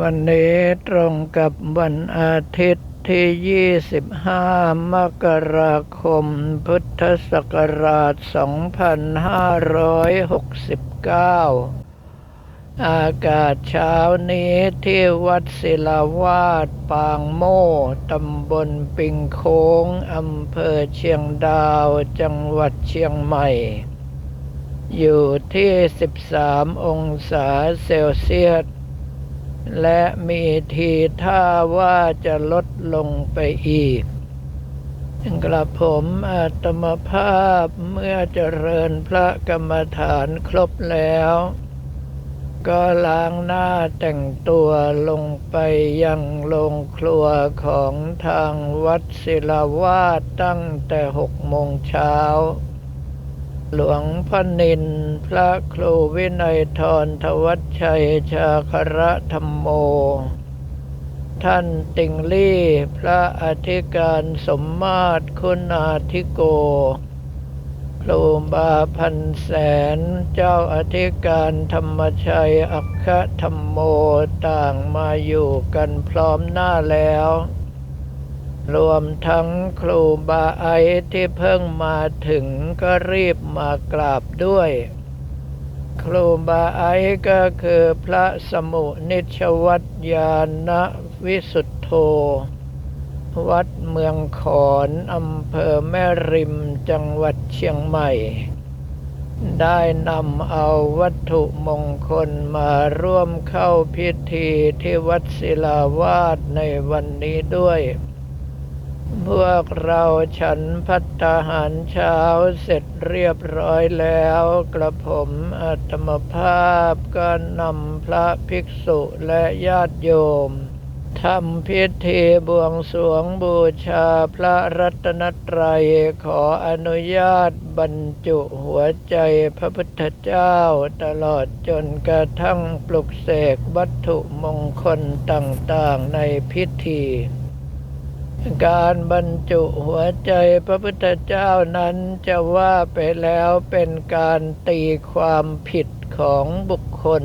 วันนี้ตรงกับวันอาทิตย์ที่ 25 มกราคม พุทธศักราช 2569 อากาศเช้านี้ที่วัดศิลาวาสปางโม่ ตำบลปิงโค้ง อำเภอเชียงดาว จังหวัดเชียงใหม่อยู่ที่ 13 องศาเซลเซียส และมีทีท่าว่าจะลดลงไปอีกกระผมอาตมภาพเมื่อเจริญพระกรรมฐานครบแล้ว ก็ล้างหน้าแต่งตัวลงไปยังโรงครัวของทางวัดศิลาวาสตั้งแต่หกโมงเช้า หลวงพ่อนินพระครูวินัยทรทวัชชัยชาคระธรรมโม ท่านติงลี่ พระอธิการสมมาตรคุณาธิโก ครูบาพันแสน เจ้าอธิการธรรมชัยอัคคธรรมโมต่างมาอยู่กันพร้อมหน้าแล้ว รวมทั้งครูบาไอที่เพิ่งมาถึงก็รีบมากราบด้วย ครูบาไอก็คือพระสมุนิชวัตยานวิสุทธโธ วัดเมืองขอนอำเภอแม่ริมจังหวัดเชียงใหม่ ได้นำเอาวัตถุมงคลมาร่วมเข้าพิธีที่วัดศิลาวาสในวันนี้ด้วย พวกเราฉันพัตตาหารเช้าเสร็จเรียบร้อยแล้ว กระผมอาตมภาพก็นำพระภิกษุและญาติโยมทำพิธีบวงสวงบูชาพระรัตนตรัยขออนุญาตบรรจุหัวใจพระพุทธเจ้าตลอดจนกระทั่งปลุกเสกวัตถุมงคลต่างๆในพิธี การบรรจุหัวใจพระพุทธเจ้านั้นจะว่าไปแล้วเป็นการตีความผิดของบุคคล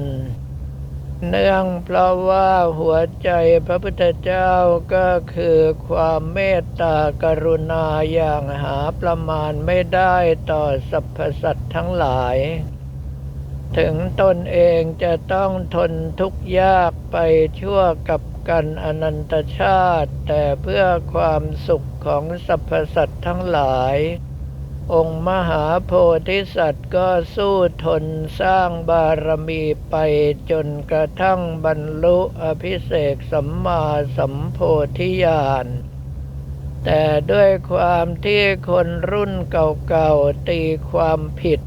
เนื่องเพราะว่าหัวใจพระพุทธเจ้าก็คือความเมตตากรุณาอย่างหาประมาณไม่ได้ต่อสรรพสัตว์ทั้งหลายถึงตนเองจะต้องทนทุกข์ยากไปชั่วกับ กันอนันตชาติ แต่เพื่อความสุขของสรรพสัตว์ทั้งหลาย องค์มหาโพธิสัตว์ก็สู้ทนสร้างบารมีไปจนกระทั่งบรรลุอภิเศกสัมมาสัมโพธิญาณแต่ด้วยความที่คนรุ่นเก่าๆตีความผิด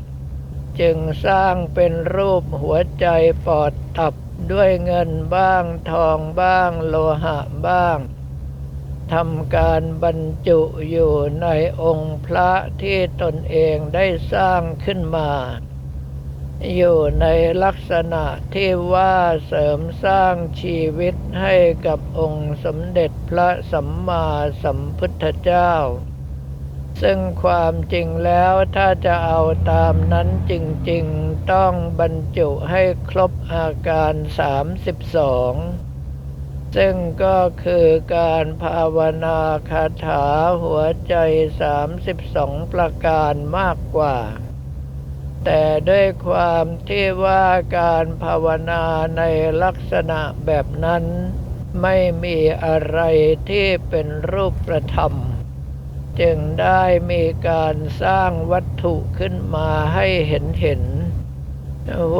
จึงสร้างเป็นรูปหัวใจปอดตับ ด้วยเงินบ้างทองบ้างโลหะบ้างทำการบรรจุอยู่ในองค์พระที่ตนเองได้สร้างขึ้นมา อยู่ในลักษณะที่ว่าเสริมสร้างชีวิตให้กับองค์สมเด็จพระสัมมาสัมพุทธเจ้า ซึ่งความจริงแล้วถ้าจะเอาตามนั้นจริงๆ ต้องบรรจุให้ครบอาการ 32 ซึ่งก็คือการภาวนาคาถาหัวใจ 32 ประการมากกว่า แต่ด้วยความที่ว่าการภาวนาในลักษณะแบบนั้น ไม่มีอะไรที่เป็นรูปประธรรม จึงได้มีการสร้างวัตถุขึ้นมาให้เห็นเห็น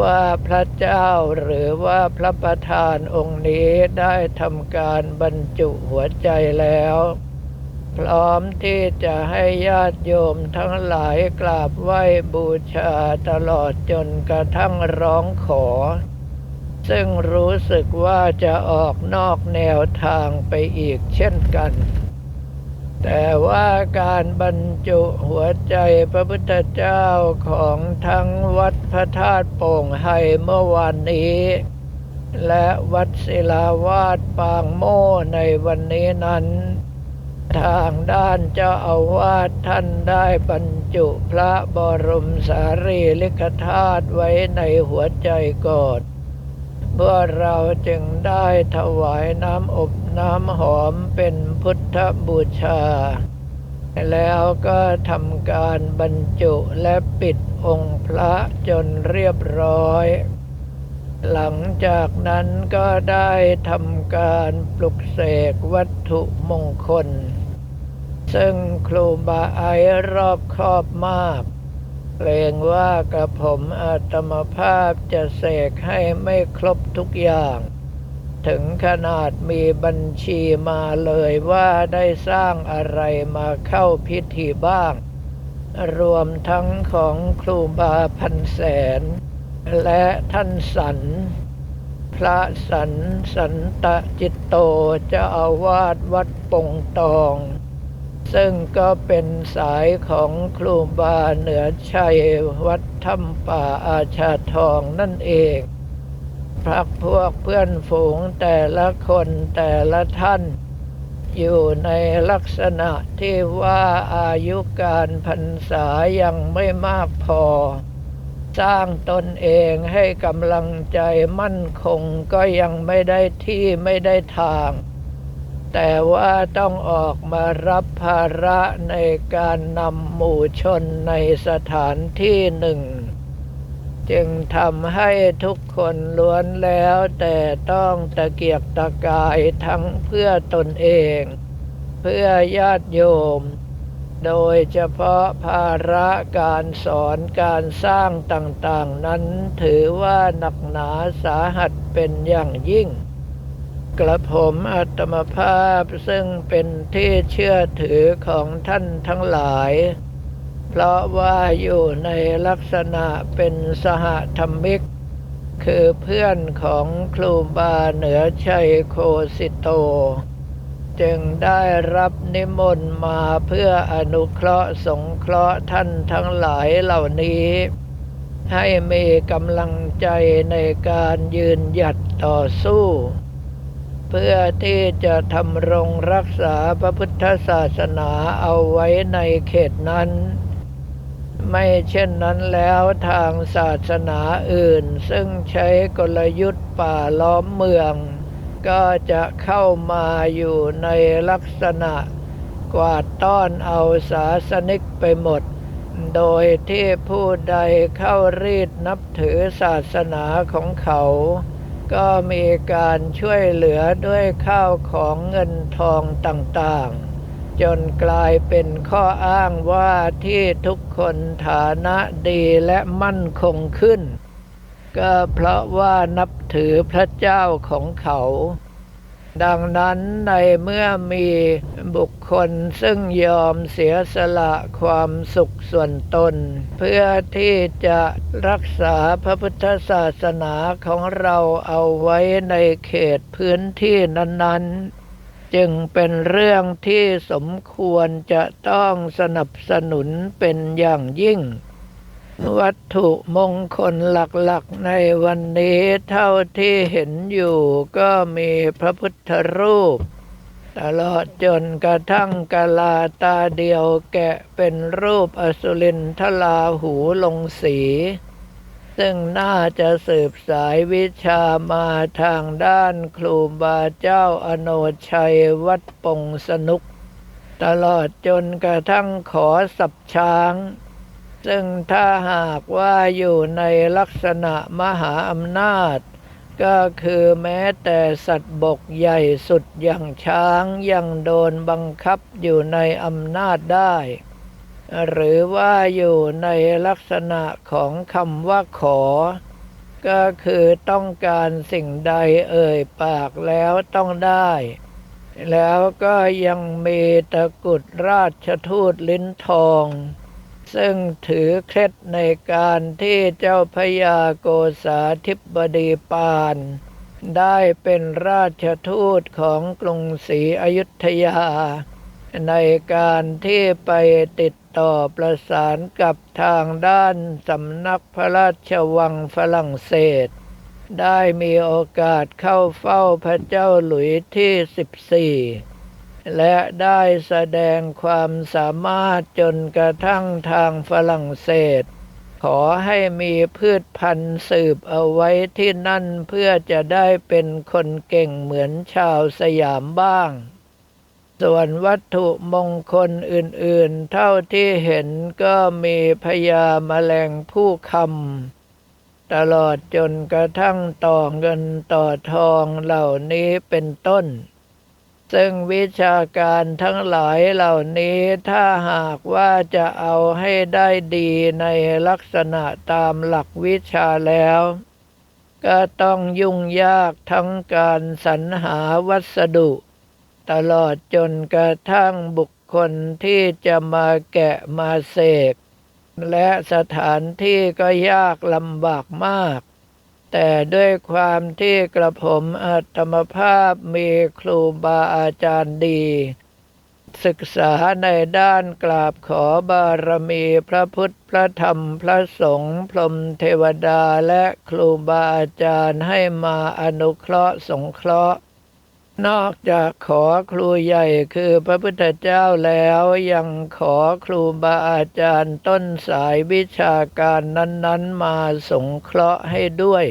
ว่าพระเจ้าหรือว่าพระประธานองค์นี้ได้ทำการบรรจุหัวใจแล้ว พร้อมที่จะให้ญาติโยมทั้งหลายกราบไหว้บูชาตลอดจนกระทั่งร้องขอซึ่งรู้สึกว่าจะออกนอกแนวทางไปอีกเช่นกัน แต่ว่าการบรรจุหัวใจพระพุทธเจ้าของทั้งวัดพระธาตุโป่งไฮเมื่อวานนี้ และวัดศิลาวาสปางโม่ในวันนี้นั้น ทางด้านเจ้าอาวาสท่านได้บรรจุพระบรมสารีริกธาตุไว้ในหัวใจก่อนพวกเราจึงได้ถวายน้ำอบ น้ำหอมเป็นพุทธบูชา แล้วก็ทำการบรรจุและปิดองค์พระจนเรียบร้อย หลังจากนั้นก็ได้ทำการปลุกเสกวัตถุมงคล ซึ่งครูบาไอรอบครอบมากเกรงว่ากระผมอาตมภาพจะเสกให้ไม่ครบทุกอย่าง ถึงขนาดมีบัญชีมาเลยว่าได้สร้างอะไรมาเข้าพิธีบ้าง รวมทั้งของครูบาพันแสน และท่านสัน พระสันสันตะจิตโตจ้าอาวาสวัดปงตอง ซึ่งก็เป็นสายของครูบาเหนือชัยวัดถ้ำป่าอาชาทองนั่นเอง พักพวกเพื่อนฝูงแต่ละคนแต่ละท่าน อยู่ในลักษณะที่ว่าอายุการพรรษายังไม่มากพอ สร้างตนเองให้กำลังใจมั่นคงก็ยังไม่ได้ที่ไม่ได้ทาง แต่ว่าต้องออกมารับภาระในการนำหมู่ชนในสถานที่หนึ่ง จึงทำให้ทุกคนล้วนแล้วแต่ต้องตะเกียกตะกายทั้งเพื่อตนเอง เพื่อญาติโยม โดยเฉพาะภาระการสอนการสร้างต่างๆนั้นถือว่าหนักหนาสาหัสเป็นอย่างยิ่ง กระผมอัตมภาพซึ่งเป็นที่เชื่อถือของท่านทั้งหลาย เพราะว่าอยู่ในลักษณะเป็นสหธรรมิก คือเพื่อนของครูบาเหนือชัยโคสิโต จึงได้รับนิมนต์มาเพื่ออนุเคราะห์สงเคราะห์ท่านทั้งหลายเหล่านี้ ให้มีกำลังใจในการยืนหยัดต่อสู้เพื่อที่จะทำรงรักษาพระพุทธศาสนาเอาไว้ในเขตนั้น ไม่เช่นนั้นแล้วทางศาสนาอื่น ซึ่งใช้กลยุทธ์ป่าล้อมเมือง ก็จะเข้ามาอยู่ในลักษณะ กวาดต้อนเอาศาสนิกไปหมด โดยที่ผู้ใดเข้ารีดนับถือศาสนาของเขา ก็มีการช่วยเหลือด้วยข้าวของเงินทองต่างๆ จนกลายเป็นข้ออ้างว่าที่ทุกคนฐานะดีและมั่นคงขึ้น ก็เพราะว่านับถือพระเจ้าของเขา ดังนั้นในเมื่อมีบุคคลซึ่งยอมเสียสละความสุขส่วนตน เพื่อที่จะรักษาพระพุทธศาสนาของเราเอาไว้ในเขตพื้นที่นั้น ๆ จึงเป็นเรื่องที่สมควรจะต้องสนับสนุนเป็นอย่างยิ่ง วัตถุมงคลหลักๆในวันนี้เท่าที่เห็นอยู่ก็มีพระพุทธรูป ตลอดจนกระทั่งกาลาตาเดียวแกะเป็นรูปอสุรินทลาหูลงสี ซึ่งน่าจะสืบสายวิชามาทางด้านครูบาเจ้าอโนชัยวัดปงสนุก ตลอดจนกระทั่งขอสับช้าง ซึ่งถ้าหากว่าอยู่ในลักษณะมหาอำนาจ ก็คือแม้แต่สัตว์บกใหญ่สุดอย่างช้างยังโดนบังคับอยู่ในอำนาจได้ หรือว่าอยู่ในลักษณะของคำว่าขอ ก็คือต้องการสิ่งใดเอ่ยปากแล้วต้องได้ แล้วก็ยังมีตะกรุดราชทูตลิ้นทอง ซึ่งถือเคล็ดในการที่เจ้าพญาโกษาธิบดีปาน ได้เป็นราชทูตของกรุงศรีอยุธยา ในการที่ไปติดต่อประสานกับทางด้านสำนักพระราชวังฝรั่งเศส ได้มีโอกาสเข้าเฝ้าพระเจ้าหลุยที่ 14 และได้แสดงความสามารถจนกระทั่งทางฝรั่งเศส ขอให้มีพืชพันธุ์สืบเอาไว้ที่นั่นเพื่อจะได้เป็นคนเก่งเหมือนชาวสยามบ้าง ส่วนวัตถุมงคลอื่นๆ เท่าที่เห็นก็มีพญาแมลงผู้คำตลอดจนกระทั่งต่อเงินต่อทองเหล่านี้เป็นต้น ซึ่งวิชาการทั้งหลายเหล่านี้ถ้าหากว่าจะเอาให้ได้ดีในลักษณะตามหลักวิชาแล้วก็ต้องยุ่งยากทั้งการสรรหาวัสดุ ตลอดจนกระทั่งบุคคลที่จะมาแกะมาเสก และสถานที่ก็ยากลำบากมาก แต่ด้วยความที่กระผมอัตมภาพมีครูบาอาจารย์ดี ศึกษาในด้านกราบขอบารมีพระพุทธพระธรรมพระสงฆ์พรหมเทวดาและครูบาอาจารย์ให้มาอนุเคราะห์สงเคราะห์ นอกจากขอครูใหญ่คือพระพุทธเจ้าแล้วยังขอครูบาอาจารย์ต้นสายวิชาการนั้น ๆ มาสงเคราะห์ให้ด้วย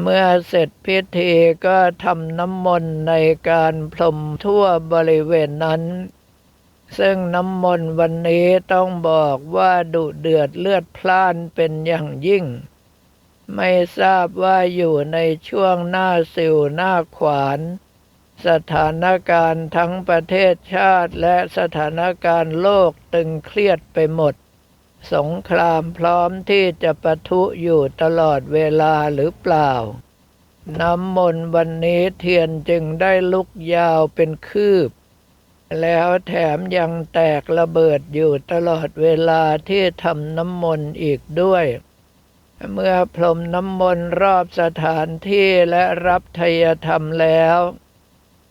เมื่อเสร็จพิธีก็ทำน้ำมนต์ในการพรมทั่วบริเวณนั้น ซึ่งน้ำมนต์วันนี้ต้องบอกว่าดุเดือดเลือดพล่านเป็นอย่างยิ่งไม่ทราบว่าอยู่ในช่วงหน้าสิวหน้าขวาน สถานการณ์ทั้งประเทศชาติและสถานการณ์โลกตึงเครียดไปหมด สงครามพร้อมที่จะปะทุอยู่ตลอดเวลาหรือเปล่า น้ำมนต์วันนี้เทียนจึงได้ลุกยาวเป็นคืบ แล้วแถมยังแตกระเบิดอยู่ตลอดเวลาที่ทำน้ำมนต์อีกด้วยเมื่อพรมน้ำมนต์รอบสถานที่และรับทยธรรมแล้ว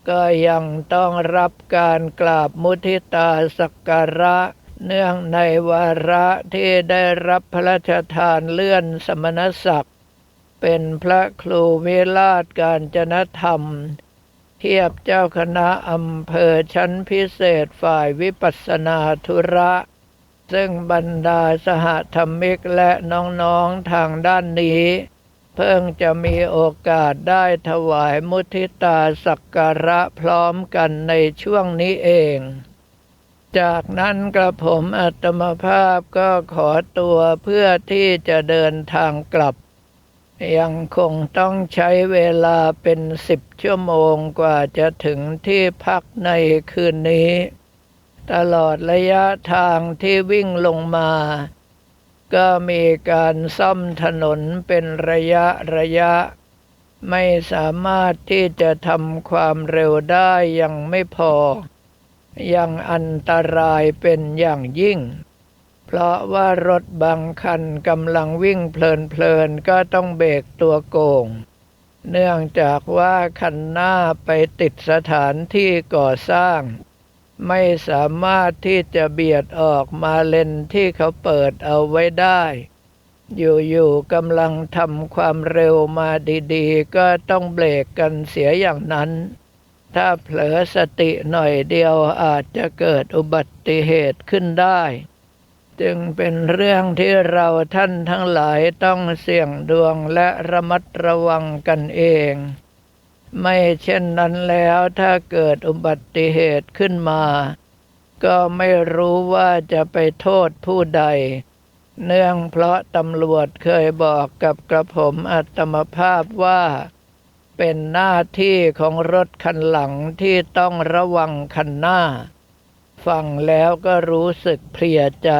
ก็ยังต้องรับการกราบมุทิตาสักการะ เนื่องในวาระที่ได้รับพระราชทานเลื่อนสมณศักดิ์ เป็นพระครูวิราชการจนธรรม เทียบเจ้าคณะอำเภอชั้นพิเศษฝ่ายวิปัสสนาธุระ ซึ่งบรรดาสหธรรมิกและน้องๆทางด้านนี้ เพิ่งจะมีโอกาสได้ถวายมุทิตาสักการะพร้อมกันในช่วงนี้เอง จากนั้นกระผมอัตมภาพก็ขอตัวเพื่อที่จะเดินทางกลับ ยังคงต้องใช้เวลาเป็นสิบชั่วโมงกว่าจะถึงที่พักในคืนนี้ ตลอดระยะทางที่วิ่งลงมา ก็มีการซ่อมถนนเป็นระยะระยะ ไม่สามารถที่จะทำความเร็วได้ยังไม่พอ ยังอันตรายเป็นอย่างยิ่ง เพราะว่ารถบางคันกำลังวิ่งเพลินๆก็ต้องเบรกตัวโกง เนื่องจากว่าคันหน้าไปติดสถานที่ก่อสร้าง ไม่สามารถที่จะเบียดออกมาเลนที่เขาเปิดเอาไว้ได้ อยู่ๆกำลังทำความเร็วมาดีๆ ก็ต้องเบรกกันเสียอย่างนั้น ถ้าเผลอสติหน่อยเดียวอาจจะเกิดอุบัติเหตุขึ้นได้ จึงเป็นเรื่องที่เราท่านทั้งหลายต้องเสี่ยงดวงและระมัดระวังกันเอง ไม่เช่นนั้นแล้วถ้าเกิดอุบัติเหตุขึ้นมา ก็ไม่รู้ว่าจะไปโทษผู้ใด เนื่องเพราะตำรวจเคยบอกกับกระผมอัตมภาพว่า เป็นหน้าที่ของรถคันหลังที่ต้องระวังคันหน้า ฟังแล้วก็รู้สึกเพลียใจ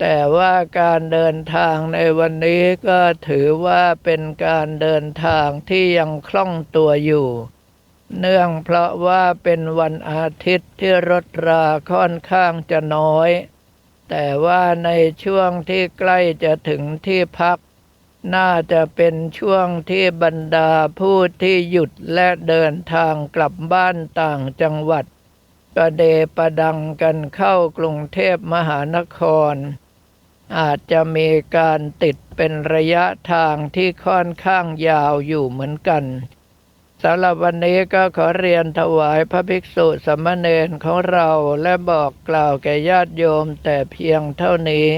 แต่ว่าการเดินทางในวันนี้ก็ถือว่าเป็นการเดินทางที่ยังคล่องตัวอยู่ เนื่องเพราะว่าเป็นวันอาทิตย์ที่รถราค่อนข้างจะน้อย แต่ว่าในช่วงที่ใกล้จะถึงที่พัก น่าจะเป็นช่วงที่บรรดาผู้ที่หยุดและเดินทางกลับบ้านต่างจังหวัดประเดประดังกันเข้ากรุงเทพมหานคร อาจจะมีการติดเป็นระยะทางที่ค่อนข้างยาวอยู่เหมือนกันสำหรับวันนี้ก็ขอเรียนถวายพระภิกษุสามเณรของเราและบอกกล่าวแก่ญาติโยมแต่เพียงเท่านี้